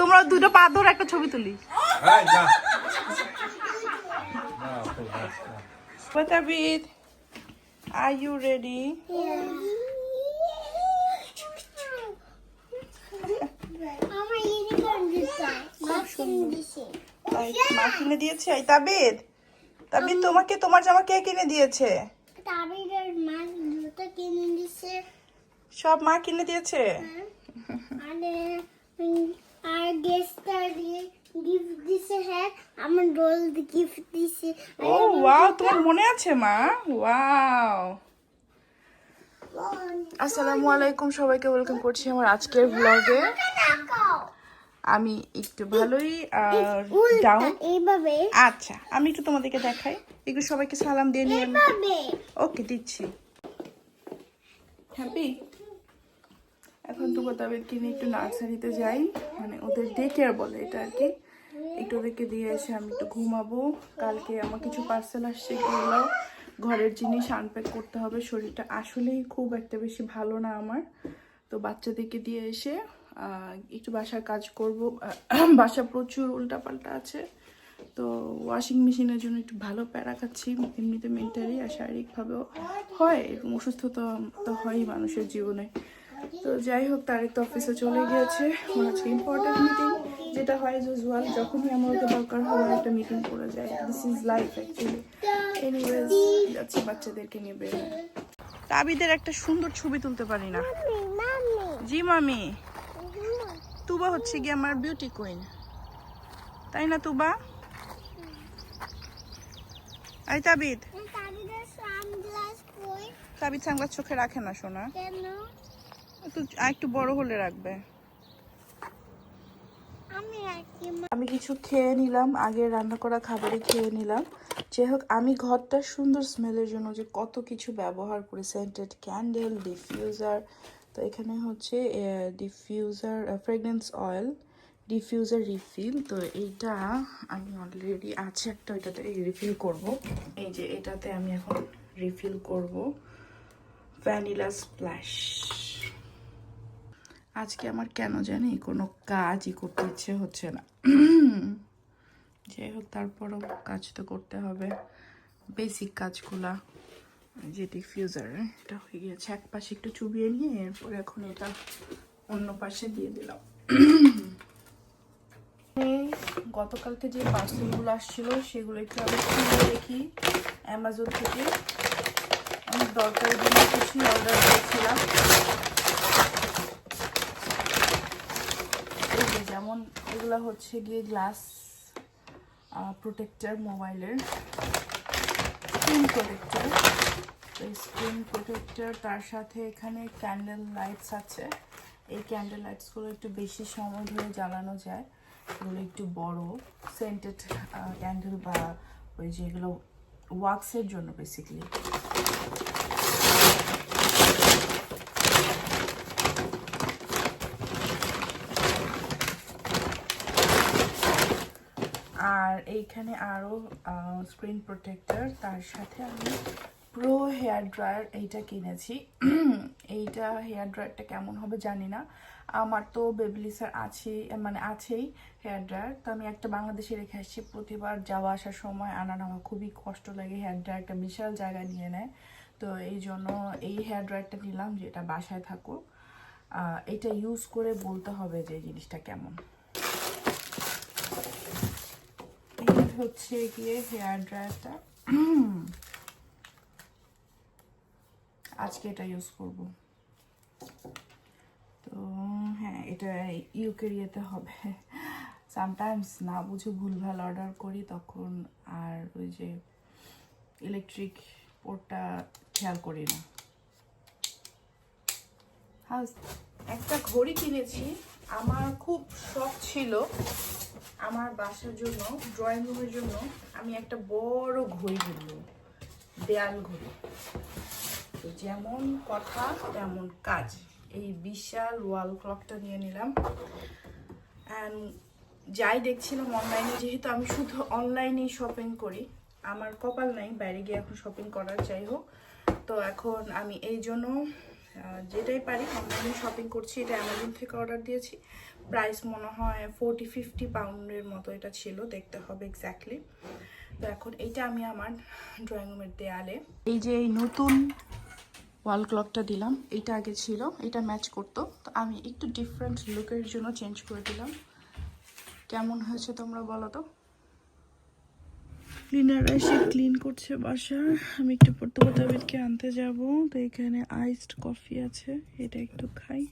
তোমরা দুটো পা ধরে একটা ছবি তুলি। দিছে মার্কিন দিছে তাই মা কিনে দিয়েছে? এই তাবিদ তাবিদ তোমাকে তোমার জামা কে কিনে দিয়েছে? তাবিদের মা জুতো কিনে দিছে সব মা কিনে দিয়েছে? আর গেস্টার দিয়ে গিফট দিছে হ্যাঁ আমার রোল গিফট দিছে। ও ওয়াও তোমার মনে আছে মা? ওয়াও আসসালামু আলাইকুম সবাইকে ওয়েলকাম করছি আমার আজকের ব্লগে আমি একটু ভালোই ডাউন এইভাবে। আচ্ছা আমি একটু তোমাদেরকে দেখাই। একটু সবাইকে সালাম দিয়ে নিয়ে ওকে দিচ্ছি। হ্যাপি এখন তো তাদেরকে নিয়ে একটু নার্সারিতে যাই। মানে ওদের ডে কেয়ার বলে এটা আর কি। একটু ওদেরকে দিয়ে এসে আমি একটু ঘুমাবো। কালকে আমার কিছু পার্সেল আসছে এগুলো ঘরের জিনিস আনপ্যাক করতে হবে। শরীরটা আসলেই খুব একটা বেশি ভালো না আমার। তো বাচ্চাদেরকে দিয়ে এসে একটু বাসার কাজ করব। বাসা প্রচুর উল্টাপাল্টা আছে। তো ওয়াশিং মেশিনের জন্য একটু ভালো প্যারা খাচ্ছি। এমনিতে মেন্টালি আর শারীরিকভাবেও হয়। এরকম অসুস্থতা তো হয়ই মানুষের জীবনে। তো যাই হোক তারেক তো অফিসে চলে গিয়েছে। ওর আজকে ইম্পর্টেন্ট মিটিং যেটা হয় ইউজুয়াল যখনই আমাকে দরকার হয় একটা মিটিং করে যায়। This is life actually anyways যাচ্ছি বাচ্চাদেরকে নিয়ে বের হয়ে। তাবিদের একটা সুন্দর ছবি তুলতে পারি না। জি মামি। তুবা হচ্ছে গিয়ে আমার বিউটি কুইন তাই না তুবা? আই তাবিদ। সানগ্লাস তাবিদ সাংলাস চোখে রাখে না সোনা। কেন? একটু আর একটু বড় হলে রাখবে। আমি আমি কিছু খেয়ে নিলাম আগে রান্না করা খাবারই খেয়ে নিলাম। যাই হোক আমি ঘরটা সুন্দর স্মেলের জন্য যে কত কিছু ব্যবহার করি সেন্টেড ক্যান্ডেল ডিফিউজার তো এখানে হচ্ছে diffuser fragrance oil diffuser refill তো এইটা আমি অলরেডি আছে একটা ওইটাতে রিফিল করব। এই যে এটাতে আমি এখন রিফিল করব। ভ্যানিলা স্প্ল্যাশ আজকে আমার কেন জানি কোনো কাজই করতে ইচ্ছে হচ্ছে না। যাই হোক, তারপরও কাজ তো করতে হবে। বেসিক কাজগুলা, যে ডিফিউজার এটা হয়ে গিয়েছে। এক পাশে একটু চুবিয়ে নিয়ে এরপর এখন এটা অন্য পাশে দিয়ে দিলাম। গতকালকে যে পার্সেলগুলো আসছিল, সেগুলো একটু আমি খুলে দেখি। অ্যামাজন থেকে অনেক দরকারি জিনিস কিছু অর্ডার করেছিলাম এই যে যেমন এগুলো হচ্ছে গিয়ে গ্লাস প্রোটেক্টর, মোবাইলের। Screen protector. তো স্ক্রিন প্রোটেক্টর, তার সাথে এখানে ক্যান্ডেল লাইটস আছে। এই ক্যান্ডেল লাইটসগুলো একটু বেশি সময় ধরে জ্বালানো যায়। এগুলো একটু বড়, সেন্টেড ক্যান্ডেল বা ওই যেগুলো ওয়াক্সের জন্য বেসিক্যালি আর এইখানে আরও স্ক্রিন প্রোটেক্টর তার সাথে আমি প্রো হেয়ার ড্রায়ার এইটা কিনেছি। এইটা হেয়ার ড্রায়ারটা কেমন হবে জানি না। আমার তো বেবিলিসার আছে মানে আছেই হেয়ার ড্রায়ার তো আমি একটা বাংলাদেশে রেখে আসছি, প্রতিবার যাওয়া আসার সময় আনার আমার খুবই কষ্ট লাগে হেয়ার ড্রায়ারটা বিশাল জায়গা নিয়ে নেয়। তো এই জন্য এই হেয়ার ড্রায়ারটা নিলাম, যেটা বাসায় থাকুক। এটা ইউজ করে বলতে হবে যে জিনিসটা কেমন এই হচ্ছে গিয়ে হেয়ার ড্রায়ারটা। আজকে এটা ইউজ করব। তো হ্যাঁ এটা ইউকের ইয়েতে হবে। সামটাইমস না বুঝে ভুলভাল অর্ডার করি, তখন আর ওই যে ইলেকট্রিক পোর্টটা খেয়াল করি না। একটা ঘড়ি কিনেছি, আমার খুব শখ ছিল আমার বাসার জন্য ড্রয়িং রুমের জন্য আমি একটা বড় ঘড়ি কিনবো, দেয়াল ঘড়ি। তো যেমন কথা, তেমন কাজ। এই বিশাল ওয়াল ক্লকটা নিয়ে নিলাম। অ্যান্ড যাই দেখছিলাম অনলাইনে যেহেতু আমি শুধু অনলাইনেই শপিং করি, আমার কপাল নাই বাইরে গিয়ে এখন শপিং করার, যাই হোক। তো এখন আমি এই জন্য যেটাই পারি অনলাইনে শপিং করছি, এটা অ্যামাজন থেকে অর্ডার দিয়েছি। প্রাইস মনে হয় ফোরটি ফিফটি পাউন্ডের মতো এটা ছিল, দেখতে হবে এক্স্যাক্টলি তো এখন এইটা আমি আমার ড্রয়িং রুমের দেয়ালে। এই যে এই নতুন ওয়াল ক্লকটা দিলাম এটা আগে ছিল, এটা ম্যাচ করতো। তো আমি একটু ডিফারেন্ট লুকের জন্য চেঞ্জ করে দিলাম। কেমন হয়েছে তোমরা বলো তো? ক্লিনাররা এসে ক্লিন করছে বাসা আমি একটু পর্তুগালকে আনতে যাব। তো এখানে আইসড কফি আছে। এটা একটু খাই।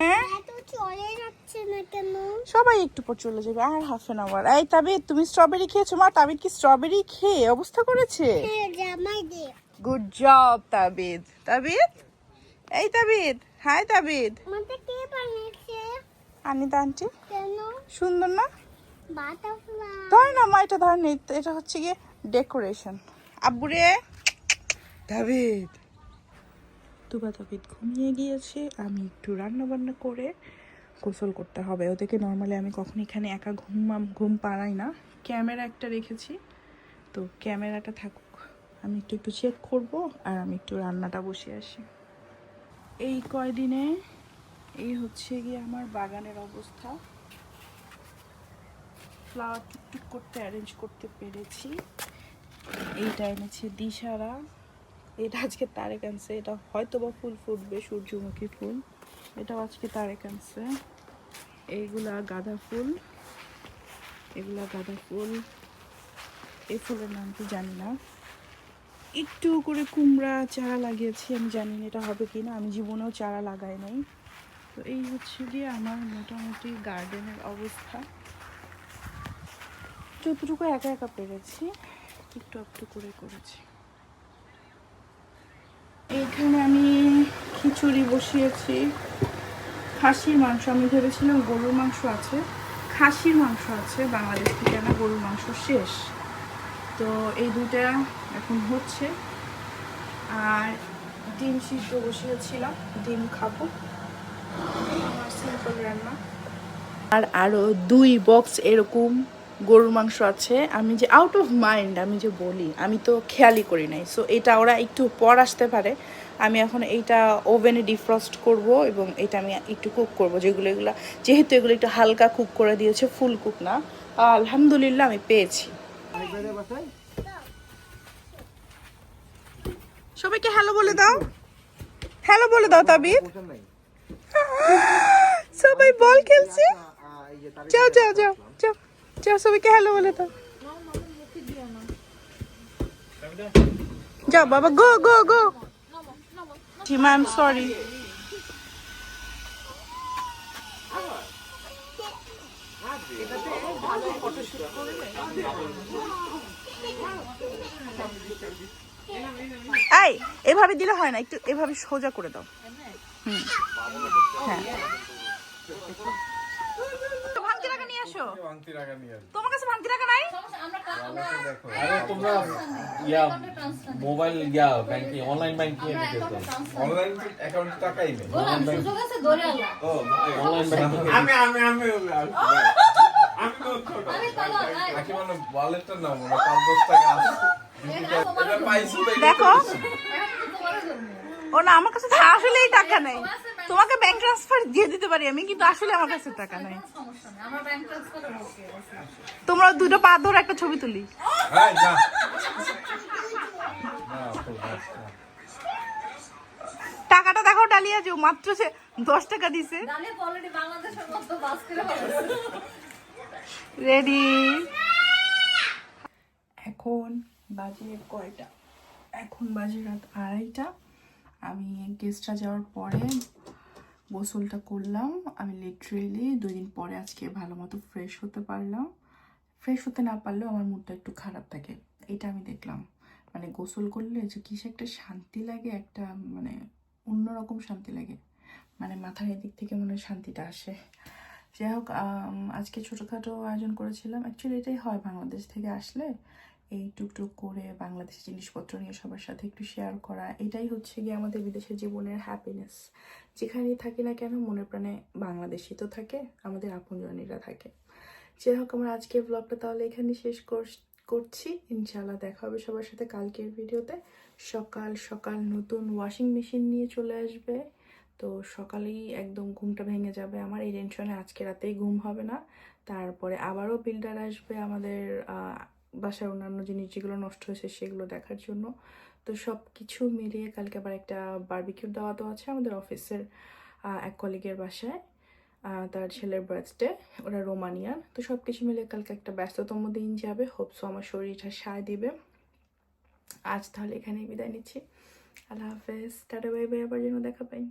হ্যাঁ? এত চলে যাচ্ছে না কেন? সবাই একটু পর চলে যাবে। আর হাফ অ্যান আওয়ার এই তাবিদ তুমি স্ট্রবেরি খেয়েছো? মা তাবিদ কি স্ট্রবেরি খেয়ে অবস্থা করেছে? গুড জব তাবিদ তাবিদ এই তাবিদ হাই তাবিদ। বানিয়েছে? আনিতা আন্টি সুন্দর না? ধর না মা এটা ধর নি এটা হচ্ছে গিয়ে ডেকোরেশন। আব্বুরে। তাবিদ। তুবা তাবিদ ঘুমিয়ে গিয়েছে আমি একটু রান্না বান্না করে গোসল করতে হবে। ওদেরকে নর্মালি আমি কখনো এখানে একা ঘুমাম ঘুম পাড়াই না। ক্যামেরা একটা রেখেছি। তো ক্যামেরাটা থাকুক। আমি একটু একটু চেক করব আর আমি একটু রান্নাটা বসে আসি। এই কয়দিনে? এই হচ্ছে গিয়ে আমার বাগানের অবস্থা। ফ্লাওয়ার টুকটুক করতে অ্যারেঞ্জ করতে পেরেছি। এইটা এনেছে দিশারা। এটা আজকে তারেক আনছে। এটা হয়তো বা ফুল ফুটবে, সূর্যমুখী ফুল। এটাও আজকে তারেক আনছে। এইগুলা গাঁদা ফুল। এগুলা গাঁদা ফুল। এই ফুলের নাম কি জানি না। একটু করে কুমড়া চারা লাগিয়েছি, আমি জানি না এটা হবে কি না আমি জীবনেও চারা লাগাই নাই। তো এই হচ্ছে গিয়ে আমার মোটামুটি গার্ডেনের অবস্থা। যতটুকু একা একা পেরেছি, একটু একটু করে করেছি। এখানে আমি খিচুড়ি বসিয়েছি। খাসির মাংস, আমি ভেবেছিলাম গরুর মাংস আছে। খাসির মাংস আছে, বাংলাদেশ থেকে আনা গরুর মাংস শেষ। তো এই দুটা এখন হচ্ছে। আর ডিম সিদ্ধ বসিয়েছিলাম, ডিম খাব। আমার সিম্পল রান্না। আর আরও দুই বক্স এরকম গরুর মাংস আছে। আমি যে আউট অফ মাইন্ড আমি যে বলি, আমি তো খেয়ালই করি নাই। সো এটা ওরা একটু পর আসতে পারে। আমি এখন এইটা ওভেনে ডিফ্রস্ট করব এবং এটা আমি একটু কুক করব। যেগুলো এগুলো, যেহেতু এগুলো একটু হালকা কুক করে দিয়েছে ফুল কুক না। আলহামদুলিল্লাহ আমি পেয়েছি। সবাইকে হ্যালো বলে দাও। হ্যালো বলে দাও তাবির সবাই বল খেলছে। যাও যাও যাও যাও যাও সবাইকে হ্যালো বলে দাও। যাও বাবা গো গো গো জিমা আই এম সরি এই এভাবে দিলে হয় না একটু এভাবে সোজা করে দাও। হুম। হ্যাঁ। ভাঙতি টাকা নিয়ে আসো। ভাঙতি টাকা নিয়ে আসবে। তোমার কাছে ভাঙতি টাকা নাই আরে তোমরা ইয়া মোবাইল ইয়া ব্যাংকিং অনলাইন ব্যাংকিং এ ঢুকেছো অনলাইন অ্যাকাউন্টে টাকাই নেই। Online banking. আমি আমি আমি আমি তো ছোট নাকি মানে ওয়ালেটটা নাও মানে পাঁচ দশ টাকা আছে। এটা পাইছো তো দেখো। ও না আমার কাছে তো আসলেই টাকা নেই। তোমাকে ব্যাংক ট্রান্সফার দিয়ে দিতে পারি আমি কিন্তু আসলে আমার কাছে টাকা নেই। তোমরা দুটো পা ধরে একটা ছবি তুলি। এই, যা। না, তো বাস, না। টাকাটা দেখো ডালিয়া যে মাত্র সে দশ টাকা দিছে। রেডি এখন বাজে কয়টা? এখন বাজে রাত আড়াইটা। আমি গেস্টরা যাওয়ার পরে গোসলটা করলাম। আমি লিটারেলি দুই দিন পরে আজকে ভালো মতো ফ্রেশ হতে পারলাম। ফ্রেশ হতে না পারলেও আমার মুডটা একটু খারাপ থাকে। এটা আমি দেখলাম। মানে গোসল করলে যে কিসে একটা শান্তি লাগে, একটা মানে অন্যরকম শান্তি লাগে। মানে মাথার এদিক থেকে মনে হয় শান্তিটা আসে। যাই হোক আজকে ছোটোখাটো আয়োজন করেছিলাম। অ্যাকচুয়ালি এটাই হয় বাংলাদেশ থেকে আসলে। এই টুকটুক করে বাংলাদেশের জিনিসপত্র নিয়ে সবার সাথে একটু শেয়ার করা। এটাই হচ্ছে গিয়ে আমাদের বিদেশের জীবনের হ্যাপিনেস যেখানেই থাকি না কেন, মনে প্রাণে বাংলাদেশি তো থাকে, আমাদের আপনজনীরা থাকে। যাই হোক, আমার আজকের ব্লগটা তাহলে এখানে শেষ কর করছি। ইনশাল্লাহ দেখা হবে সবার সাথে কালকের ভিডিওতে সকাল সকাল নতুন ওয়াশিং মেশিন নিয়ে চলে আসবে। তো সকালেই একদম ঘুমটা ভেঙে যাবে। আমার এই টেনশনে আজকে রাতেই ঘুম হবে না। তারপরে আবারও বিল্ডার আসবে আমাদের বাসার অন্যান্য জিনিস যেগুলো নষ্ট হয়েছে সেগুলো দেখার জন্য। তো সব কিছু মিলিয়ে কালকে আবার একটা বারবিকিউর দাওয়াতও আছে আমাদের অফিসের এক কলিগের বাসায় তার ছেলের বার্থডে ওরা রোমানিয়ান। তো সব কিছু মিলে কালকে একটা ব্যস্ততম দিন যাবে। হোপসো আমার শরীরটা সায় দিবে। আজ তাহলে এখানেই বিদায় নিচ্ছি। আল্লাহ হাফেজ। টাটা, বাই বাই, আবার যেন দেখা পাই।